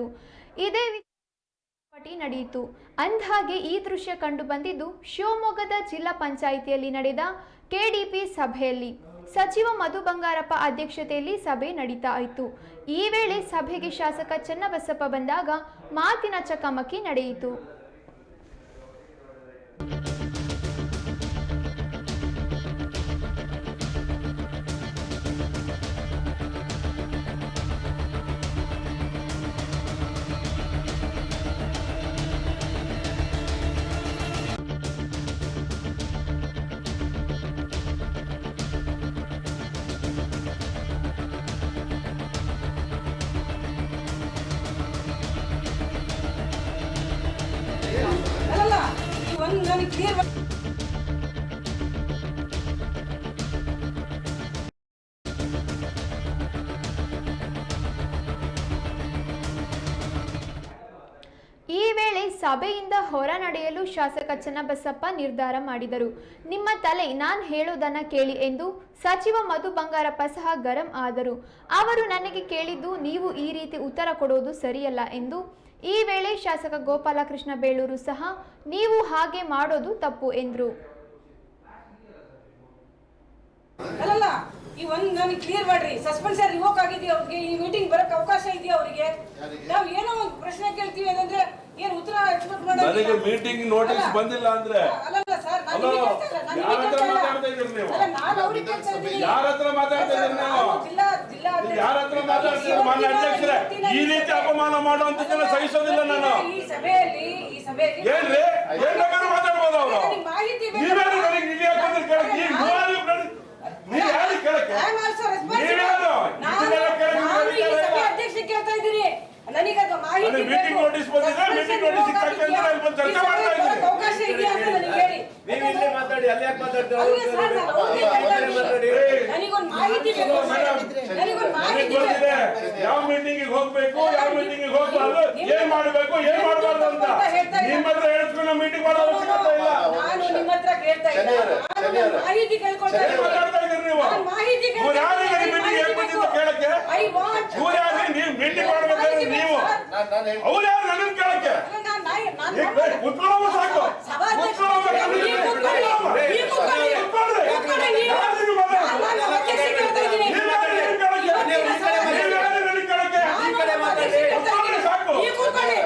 ಎಂದರು ಇದೇ ಪಟಿ ನಡೆಯಿತು. ಅಂದ್ಹಾಗೆ ಈ ದೃಶ್ಯ ಕಂಡು ಬಂದಿದ್ದು ಶಿವಮೊಗ್ಗದ ಜಿಲ್ಲಾ ಪಂಚಾಯಿತಿಯಲ್ಲಿ ನಡೆದ ಕೆಡಿಪಿ ಸಭೆಯಲ್ಲಿ. ಸಚಿವ ಮಧು ಬಂಗಾರಪ್ಪ ಅಧ್ಯಕ್ಷತೆಯಲ್ಲಿ ಸಭೆ ನಡೀತಾ ಇತ್ತು. ಈ ವೇಳೆ ಸಭೆಗೆ ಶಾಸಕ ಚನ್ನಬಸಪ್ಪ ಬಂದಾಗ ಮಾತಿನ ಚಕಮಕಿ ನಡೆಯಿತು. ಈ ವೇಳೆ ಸಭೆಯಿಂದ ಹೊರ ನಡೆಯಲು ಶಾಸಕ ಚನ್ನಬಸಪ್ಪ ನಿರ್ಧಾರ ಮಾಡಿದರು. ನಿಮ್ಮ ತಲೆ ನಾನು ಹೇಳೋದನ್ನ ಕೇಳಿ ಎಂದು ಸಚಿವ ಮಧು ಬಂಗಾರಪ್ಪ ಸಹ ಗರಂ ಆದರು. ಅವರು ನನಗೆ ಕೇಳಿದ್ದು, ನೀವು ಈ ರೀತಿ ಉತ್ತರ ಕೊಡೋದು ಸರಿಯಲ್ಲ ಎಂದು ಈ ವೇಳೆ ಶಾಸಕ ಗೋಪಾಲಕೃಷ್ಣ ಬೇಳೂರು ಸಹ ನೀವು ಹಾಗೆ ಮಾಡೋದು ತಪ್ಪು ಎಂದರು ಅಲ್ಲಲ್ಲ ಈ ಒಂದು ನನಗೆ ಕ್ಲಿಯರ್ ಮಾಡ್ರಿ ಸಸ್ಪೆನ್ಸರ್ ರಿವೋಕ್ ಆಗಿದೆಯಾ ಅವ್ರಿಗೆ ಈ ಮೀಟಿಂಗ್ ಬರಕ್ಕೆ ಅವಕಾಶ ಇದೆಯಾ ಅವರಿಗೆ ನಾವು ಏನೋ ಒಂದು ಪ್ರಶ್ನೆ ಕೇಳ್ತೀವಿ ಏನಂದ್ರೆ ಏನು ಉತ್ತರ ಎಕ್ಸ್ಪೆಕ್ಟ್ ನನಗೆ ಮೀಟಿಂಗ್ ನೋಟಿಸ್ ಬಂದಿಲ್ಲ ಅಂದ್ರೆ ಅಲ್ಲಲ್ಲ ಸರ್ ನಾನು ಅಲ್ಲ, ಕೇಳ್ತಾ ಇಲ್ಲ, ನಾನು ಯಾರ ನಿಮಗೆ ಹತ್ರ ಇಲ್ಲ. ಮಾತಾಡ್ತಾ ಇದ್ದೀರಿ ನೀವು? ಅಲ್ಲ, ನಾನು ಅವ್ರಿಗೆ ಕೇಳ್ತಾ ಇದ್ದೀನಿ. ಯಾರ ಹತ್ರ ಮಾತಾಡ್ತಾ ಇದ್ದೀರಿ ನೀವು? ಜಿಲ್ಲಾ ಯಾರ ಹತ್ರ ಮಾತಾಡ್ತೀರಿ ಮಾನ್ಯ ಅಧ್ಯಕ್ಷರೇ ಈ ರೀತಿ ಅಪಮಾನ ಮಾಡುವಂತದ್ದನ್ನ ಸಹಿಸೋದಿಲ್ಲ ನಾನು ಈ ಸಭೆಯಲ್ಲಿ ಈ ಸಭೆಯಲ್ಲಿ ಏನ್ರಿ ಏನ್ ಬೇಕಾದ್ರೂ ಮಾತಾಡ್ಬೋದು ಅವರು ಮಾಹಿತಿ. ನೀವೇನು ನನಗೆ ಇಲ್ಲಿ ಬಂದ್ರಿ ಕೇಳಕ್ಕೆ ನೀವು ಯಾರು ಕೇಳಿ- ನೀವು ಯಾರು ಕೇಳಕ್ಕೆ. ನೀವ್ಯಾರು? ನಾನು ನಾನು ಅಧ್ಯಕ್ಷ ಕೇಳ್ತಾ ನನಗದು ಮಾಹಿತಿ ಬೇಕು. notice ಬಂದಿದೆ, ಮೀಟಿಂಗ್ ನೋಟಿಸ್ ಆಗಿದ್ಯಾ? ಚರ್ಚೆ ಮಾಡ್ತಾ ಇದ್ದೀನಿ. ಅವಕಾಶ ಇದೆಯಾ ಅಂತ ನನಗೆ ಹೇಳಿ ನೀವು ಇಲ್ಲೇ ಮಾತಾಡಿ ಅಲ್ಲಿ ಯಾಕೆ ಮಾತಾಡ್ತೀರಾ? ಯಾವ ಮೀಟಿಂಗ್ ಹೋಗ್ಬೇಕು ಯಾವ ಮೀಟಿಂಗ್ ಹೋಗ್ಬಾರ್ದು ಏನ್ ಮಾಡಬೇಕು ಏನ್ ಮಾಡ್ಬಾರ್ದು ಅಂತ. ನಿಮ್ಮ ಹತ್ರ ಮೀಟಿಂಗ್ ಮಾಡೋ ಅವಶ್ಯಕತೆ ಇಲ್ಲ. ನಾನು ನಿಮ್ಮ ಹತ್ರ ಕೇಳ್ತಾ. ಮಾಹಿತಿ ಕೇಳ್ಕೊಳ್ತಾ ಏನ್ ಮಾತಾಡ್ತಾ ಇದ್ದೀರಿ ನೀವು. ಮಾಹಿತಿ ಮೀಟಿಂಗ್ ಹೇಗ್ ಬಂದಿದ್ದು ಕೇಳಕ್ಕೆ? ಇವ್ರು ನೀವು ಮೀಟಿಂಗ್ ಮಾಡ್ಬೇಕಾದ್ರೆ ನೀವು. ನಾನು ನಾನು ಅವ್ರು ಯಾರು ನನ್ನ ಕೇಳಕ್ಕೆ? ನಾನು ನಾನು ಈಗ ಬೇ- ಕುತ್ಕೊಳ್ಳೋದು ಸಾಕು ಸಭಾಧ್ಯಕ್ಷ ಕುತ್ಕೊಳ್ಳೋದು ನೀವು ಕೂತ್ಕೊಳ್ಳಿ. ನೀವು ಕೂತ್ಕೊಳ್ಳಿ. ಕುತ್ಕೊಳ್ಳಿ. ಕೂತ್ಕೊಳ್ಳಿ ನೀವು. ಯಾರು ನೀವು ಮಾತಾಡೋದು? ನಾನು ನಮ್ಮ ಅಧ್ಯಕ್ಷ ಕೇಳ್ತಾ ಇದ್ದೀನಿ. ನೀವು ಯಾರು ನನ್ನ ಕೇಳಕ್ಕೆ? ಇವತ್ತಿನ ಸಭೆ- ನೀವು ಯಾರು ನನ್ನ ಕೇಳಕ್ಕೆ? ನಾನು ಈ ಕಡೆ ನಮ್ಮ ಮಾತಾಡಿ. ಅಧ್ಯಕ್ಷ ಕೇಳ್ತಾ ಇದ್ದೀನಿ. ಸಾಕು. ನೀವು ಕೂತ್ಕೊಳ್ಳಿ.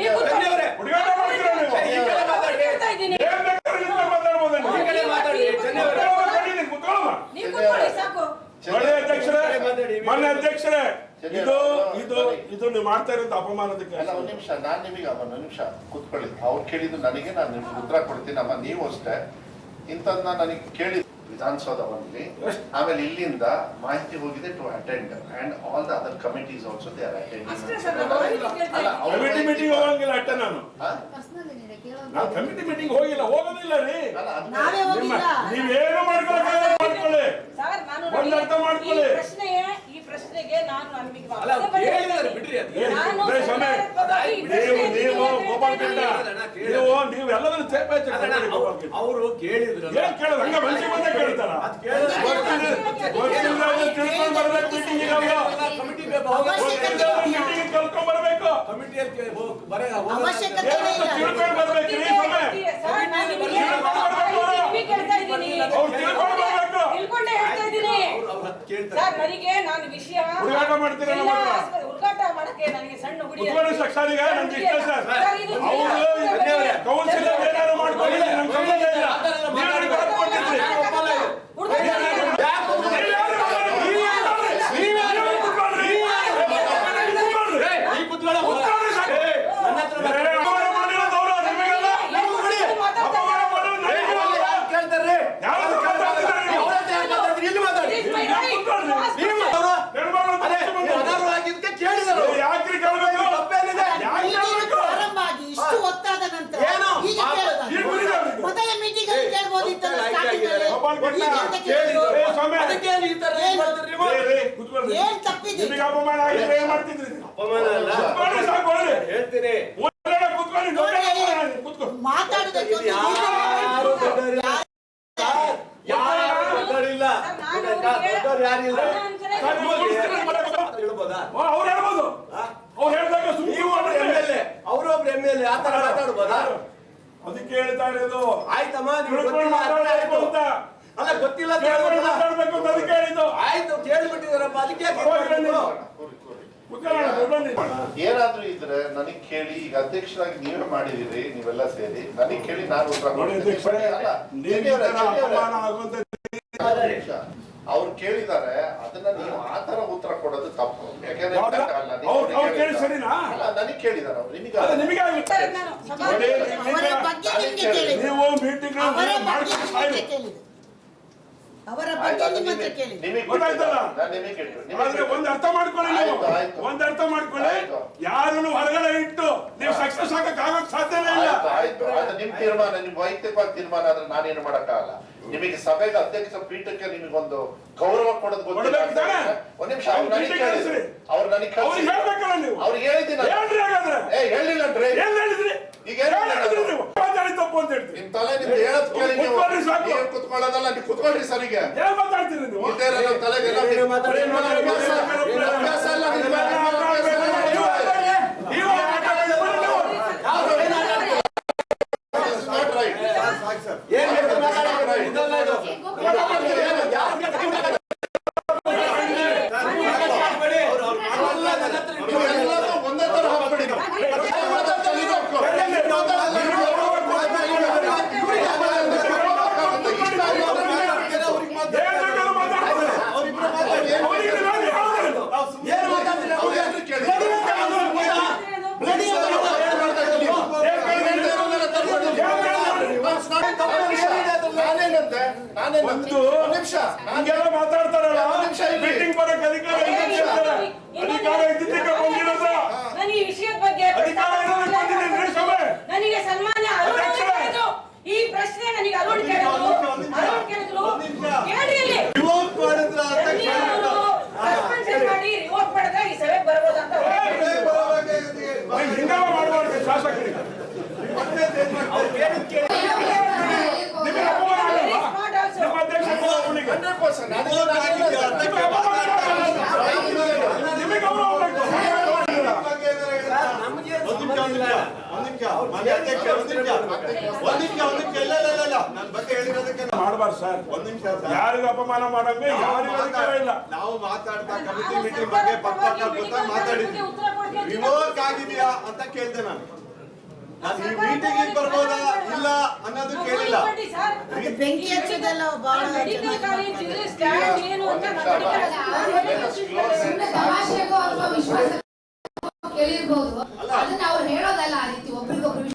ನೀವು ಕೂತ್ಕೊಳ್ಳಿ. ಧನ್ಯವಾದ. ಹುಡುಗಾಟ ಮಾಡ್ತೀರಾ ನೀವು? ಈ ಕಡೆ ಮಾತಾಡಿ. ಕೇಳ್ತಾ ಇದ್ದೀನಿ. ಏನ್ ಬೇಕಾದ್ರೂ ನಿಂತ್ಕೊಂಡು ಮಾತಾಡ್ಬೋದು ನೀವು. ಈ ಕಡೆ ಮಾತಾಡಿ. ಧನ್ಯವಾದ. ಕುತ್ಕೊಳ್ಳೋದು ಕರೀರಿ, ಕುತ್ಕೊಳ್ಳೋಣ. ನೀವು ಕೂತ್ಕೊಳ್ಳಿ ಸಾಕು ಒಳ್ಳೆ ಅಧ್ಯಕ್ಷರೇ ಮಾನ್ಯ ಅಧ್ಯಕ್ಷರೇ ಶನಿವಾರ. ಇದು ಇದು ಇದು ನೀವು ಮಾಡ್ತಾ ಇರೋದು ಅಪಮಾನದಕ್ಕೆ ಅಲ್ಲ ಒಂದು ನಿಮಿಷ ನಾನು ನಿಮಗೆ ಒಂದು ನಿಮಿಷ ಕೂತ್ಕೊಳ್ಳಿ. ಅವ್ರು ಕೇಳಿದ್ದು ನನಗೆ ನಾನು ನಿಮ್ಗೆ ಉತ್ತರ ಕೊಡ್ತೀನಿ. ಅಮ್ಮ ನೀವು ಅಷ್ಟೇ. ಇಂಥದ್ದನ್ನ ನನಗೆ ಕೇಳಿ ವಿಧಾನಸೌಧವಲ್ಲಿ ಆಮೇಲೆ ಇಲ್ಲಿಂದ ಮಾಹಿತಿ ಹೋಗಿದೆ to attend and all the other committees also they are ನಾನು ಕಮಿಟಿ ಮೀಟಿಂಗ್ ಹೋಗಂಗಿಲ್ಲ ಅಟ್ಟ ನಾನು. ಹಾ? ಕಮಿಟಿ ಮೀಟಿಂಗ್ ಹೋಗಿಲ್ಲ. ಹೋಗೋದಿಲ್ಲ ರೀ. ನೀವೇನು ಮಾಡ್ಕೊಳ್ಳಿ. ಮಾಡ್ಕೊಳ್ಳಿ ಸರ್ ಒಂದು ಅರ್ಥ ಮಾಡ್ಕೊಳ್ಳಿ. ಈ ನಾನು ಅವ್ರು ಕೇಳಿದ್ರು ಕಲ್ಕೊಂಡ್ ಬರ್ಬೇಕು ಕಮಿಟಿಯಲ್ಲಿ ಬರ್ಬೇಕು ಸರ್, ನನಗೆ ನಾನು ವಿಷಯ ಹುಡುಗಾಟ ಮಾಡ್ತೀರಾ ಉದ್ಘಾಟನೆ ಹುಡುಗಾಟ ಮಾಡಕ್ಕೆ ನನಗೆ ಸಣ್ಣ ಹುಡಿ ಕುತ್ಕೊಳ್ಳಿ ಸರ್, ಸರ್, ಈಗ ನನ್ಗೆ ಇಷ್ಟ ಸರ್. ಸರ್, ಇದು ಅವರು ಕೌನ್ಸಿಲರ್ ಏನಾದ್ರು ಮಾಡ್ಕೊಳ್ಳಿ ನಮ್ ಸಂಬಂಧ ಇಲ್ಲ ನೀವು ನನಗೆ ಹೊರಗೆ ಕೊಟ್ಟಿದ್ರಿ ಹುಡುಗಾಟ ನೀವು ಯಾರು ಮಾತಾಡೋದು? ನೀವು ಯಾರು? ನೀವು ಯಾರು ಕುತ್ಕೊಳ್ರಿ? ಕುತ್ಕೊಳ್ರಿ. ಕುತ್ಕೊಳ್ರಿ ಸರ್. ಏ, ಅಪಮಾನ ಮಾಡಿರೋದು ಅವ್ರು, ನಿಮಗಲ್ಲ. ಅಪಮಾನ ಮಾಡೋದು ನನಗಲ್ಲ. ಯಾರು ಕೇಳ್ತಾ ಇದ್ದೀರಾ ನೀವು? ಯಾರು ಕುತ್ಕೊಳ್ರಿ? ನಿರ್ಮಾಣ ಅಂತ ಬಂದು. ಏ, ಯಾಕ್ರಿ ಕೇಳ್ಬೇಕು? ಯಾಕ್ ಕೇಳ್ಬೇಕು? ಪ್ರಾರಂಭ ಆಗಿ ಇಷ್ಟು ಹೊತ್ತಾದ ನಂತರ ಏನು? ಈಗ ಆ- ಕೇಳೋದಾ? ಈಗ ಬಂದಿದೆ ಅವ್ರಿಗೆ. ಮೊದಲ ಮೀಟಿಂಗ್ ಅಲ್ಲಿ ಕೇಳ್ಬೋದಿತ್ತಲ್ಲ ಆಯ್ತು, starting ಆಯ್ತು, ಅಲ್ಲಿ. ಗೋಪಾಲ್ ಕಿಂಡ. ಈಗ ಎಂತ ಏ, ಕೇಳೋದು? ಏ, ಸ್ವಾಮಿ. ಏ, ಏ, ಕುತ್ಕೊಳ್ರಿ. ಏನ್ ತಪ್ಪಿದೆ? ಅಪಮಾನ ಆಗಿದ್ರೆ ಏನ್ ಮಾಡ್ತಿದ್ರಿ? ನೀವು? ಅಪಮಾನ ಅಲ್ಲ. ಸಾಕು. ಹೇಳ್ತೀನಿ. ಕೂತ್ಕೊಂಡು. ಮಾತಾಡುದಕ್ಕೆ ಯಾರು ಯಾರಿಲ್ಲ. ಹೇಳ್ಬೋದಾ. ಅವ್ರು ಹೇಳ್ಬೋದು. ಆ? ಅವ್ರು ಹೇಳ್ದಾಗ ಸುಮ್ಮನೆ ಎಂ ಎಲ್ ಆ ತರ ಮಾತಾಡ್ಬೋದಾ? ಅದಕ್ಕೆ ಹೇಳ್ತಾ ಇರೋದು. ಆಯ್ತಮ್ಮ ಅಲ್ಲ ಗೊತ್ತಿಲ್ಲ ಅಂತ ತಿಳ್ಕೊಂಡು ಮಾತಾಡ್ಬೇಕು ಅಂತ ಅದಕ್ಕೆ ಹೇಳಿದ್ದು ಆಯ್ತು ಕೇಳ್ಬಿಟ್ಟಿದಾರಪ್ಪ ಅದಕ್ಕೆ ಯಾಕೆ? ಕುತ್ಕೊಳ್ಳೋಣ, ಬನ್ನಿ. ಏನಾದ್ರೂ ಇದ್ರೆ ನನಗೆ ಕೇಳಿ ಈಗ ಅಧ್ಯಕ್ಷರಾಗಿ ನೀವೇ ಮಾಡಿದಿರಿ ನೀವೆಲ್ಲ ಸೇರಿ ನನಗೆ ಕೇಳಿ ನಾನು ಉತ್ತರ ನೋಡಿ ಕೊಡ್ತೀನಿ. ಅಧ್ಯಕ್ಷರೇ, ಅಲ್ಲ, ನೀವು ಈ ಜೆಡಿಯವರೇ, ತರ ಜೆಡಿಯವರೇ. ಅಪಮಾನ ಆಗುವಂತ ಅವ್ರು ಕೇಳಿದ್ದಾರೆ ಅದನ್ನ ನೀವು ಆ ತರ ಉತ್ತರ ಕೊಡೋದು ತಪ್ಪು ಯಾಕೆಂದ್ರೆ ಯಾವ್ದು? ಅಲ್ಲ, ನೀವು ಅವ್ರು- ಅವ್ರು ಕೇಳಿದ್ದಾರೆ. ಕೇಳಿ ಸರಿನಾ? ಅಲ್ಲ ನನಗೆ ಕೇಳಿದಾರೆ ಅವ್ರು ನಿಮಗೆ ಅದು ನಿಮಗೆ ಆಗುತ್ತೆ ನಾನು ನೋಡಿ, ಅವರ ಬಗ್ಗೆ ನಿಮ್ಗೆ ಕೇಳಿದ್ರು ನೀವು ಮೀಟಿಂಗ್ ಅವರ ಬಗ್ಗೆ ಮಾಡ್ಕೊಂಡು ನಿಮ್ಗೆ ಸಾಯ್ರಿ. ಅವರ ಬಗ್ಗೆ ನಿಮ್ಮ ಹತ್ರ ಗೊತ್ತಾಯ್ತಲ್ಲ? ಆದ್ರೆ ಒಂದ್ ಅರ್ಥ ಮಾಡ್ಕೊಳ್ಳಿ ನೀವು. ಆಯ್ತು, ಆಯ್ತು. ಒಂದ್ ಅರ್ಥ ಮಾಡ್ಕೊಳ್ಳಿ. ಆಯ್ತು. ಯಾರನ್ನು ಹೊರಗಡೆ ಇಟ್ಟು ನೀವು ಸಕ್ಸಸ್ ಆಗಕ್ ಆಗಕ್ ಸಾಧ್ಯನೇ ಇಲ್ಲ. ಆಯ್ತು ಆಯ್ತು. ಅದು ನಿಮ್ ತೀರ್ಮಾನ ನಿಮ್ ವೈಯಕ್ತಿಕವಾದ ತೀರ್ಮಾನ ಆದ್ರೆ ನಾನೇನು ಮಾಡಕ್ಕಾಗಲ್ಲ. ನಿಮಗೆ ಸಭೆಗೆ ಅಧ್ಯಕ್ಷ ಪೀಠಕ್ಕೆ ನಿಮಗೊಂದು ಗೌರವ ಕೊಡೋದು ಗೊತ್ತಿಲ್ಲ. ಕೊಡ್ಬೇಕು ತಾನೇ? ಒಂದ್ ನಿಮಿಷ ಅವ್ರು ನನಗೆ ಪೀಠಕ್ಕೆ ಕೇಳಿದ್ರು. ಕಳ್ಸ್ರಿ. ಅವ್ರು ನನಗೆ ಅವ್ರಿಗೆ ಹೇಳ್ಬೇಕಲ್ಲ ನೀವು. ಅವ್ರಿಗೆ ಹೇಳಿದ್ದೀನಿ ಹೇಳ್ರಿ ಹಾಗಾದ್ರೆ. ಏ ಹೇಳಿಲ್ಲನ್ರಿ ಏನ್ ಹೇಳಿದ್ರಿ? ಈಗ ಏನ್ ಹೇಳಿದ್ರಿ ಹೇಳಿದ್ರು? ನೀವು? ಮಾತಾಡಿ ತಪ್ಪು ಅಂತ ಹೇಳ್ತೀರಿ. ನಿಮ್ ತಲೆ ನಿಮ್ದು ಹೇಳದ್ ಕೇಳಿ ನೀವು. ಕುತ್ಕೊಳ್ರಿ ಸಾಕು. ನೀವು ಕುತ್ಕೊಳ್ಳೋದಲ್ಲ ನೀವು ಕುತ್ಕೊಳ್ರಿ ಸರಿಗೆ ಒಂದು ನಿಮಿಷ. ಹಂಗೆಲ್ಲ ಮಾತಾಡ್ತಾರಲ್ಲ? ನಿಮಿಷ. ಮೀಟಿಂಗ್ ಬರಕ್ ಅಧಿಕಾರ. ಅಧಿಕಾರ ಇದ್ದಿದ್ದಕ್ಕೆ ಬಂದಿರೋದು. ನಾನು ಈ ವಿಷಯದ ಬಗ್ಗೆ ಅಧಿಕಾರ ಇರೋದಕ್ಕೆ ಬಂದಿದ್ದೀನಿ ಸಭೆ ನನಗೆ ಸನ್ಮಾನ್ಯ ಅರುಣ್ ಅವರು ಅಧ್ಯಕ್ಷರೇ. ಕೇಳಿದ್ರು. ಈ ಪ್ರಶ್ನೆ ನನಗೆ ಅರುಣ್ ಕೇಳಿದ್ರು ಅರುಣ್ ಕೇಳಿದ್ರು ಕೇಳ್ರಿ ಇಲ್ಲಿ ರಿವೋಕ್ ಮಾಡಿದ್ರ ಅಂತ ನೀವು ಸಸ್ಪೆನ್ಷನ್ ಮಾಡಿ ರಿವೋಕ್ ಮಾಡಿದ್ರೆ ಈ ಸಭೆಗೆ ಬರ್ಬೋದು ಅಂತ ಅವ್ರು ಹೇಳಿದ್ರು. ನೀವು ಹಿಂಗೆಲ್ಲ ಮಾಡಬಾರ್ದು ಶಾಸಕರಿಗೆ ನಿಮಗೆ ಅಪಮಾನ ಆಗಲ್ವಾ? ನಿಮ್ಮ ಅಧ್ಯಕ್ಷ ಅವನಿಗೆ 100% ನಾನು ರಿವೋಕ್ ಆಗಿದ್ಯಾ ಅಂತ ನಿಮಗೆ ಅಪಮಾನ ಆಗಲ್ವಾ? ನಿಮಗೆ ಗೌರವ ಬೇಕು. ನಮ್ಗೆ ಸಂಬಂಧ ಇಲ್ಲ. ಮಾಡಬಾರ್ದು ಸರ್ ಯಾರಿಗೂ ಅಪಮಾನ ಮಾಡಂಗೆ ಯಾರಿಗೂ ಅಧಿಕಾರ ಇಲ್ಲ ನಾವು ಮಾತಾಡ್ತಾ ಕಮಿಟಿ ಮೀಟಿಂಗ್ ಬಗ್ಗೆ ಪಕ್ಕ ಮಾತಾಡಿದ್ವಿ ಆಗಿದೆಯಾ ಅಂತ ಕೇಳ್ದೆ ನಾನು ನಾನು ಈ ಮೀಟಿಂಗ್ ಬರ್ಬೋದಾ ಇಲ್ಲ ಅನ್ನೋದು ಕೇಳಿಲ್ಲ ಬೆಂಕಿ ಹಚ್ಚೋದೆಲ್ಲ ಬಹಳ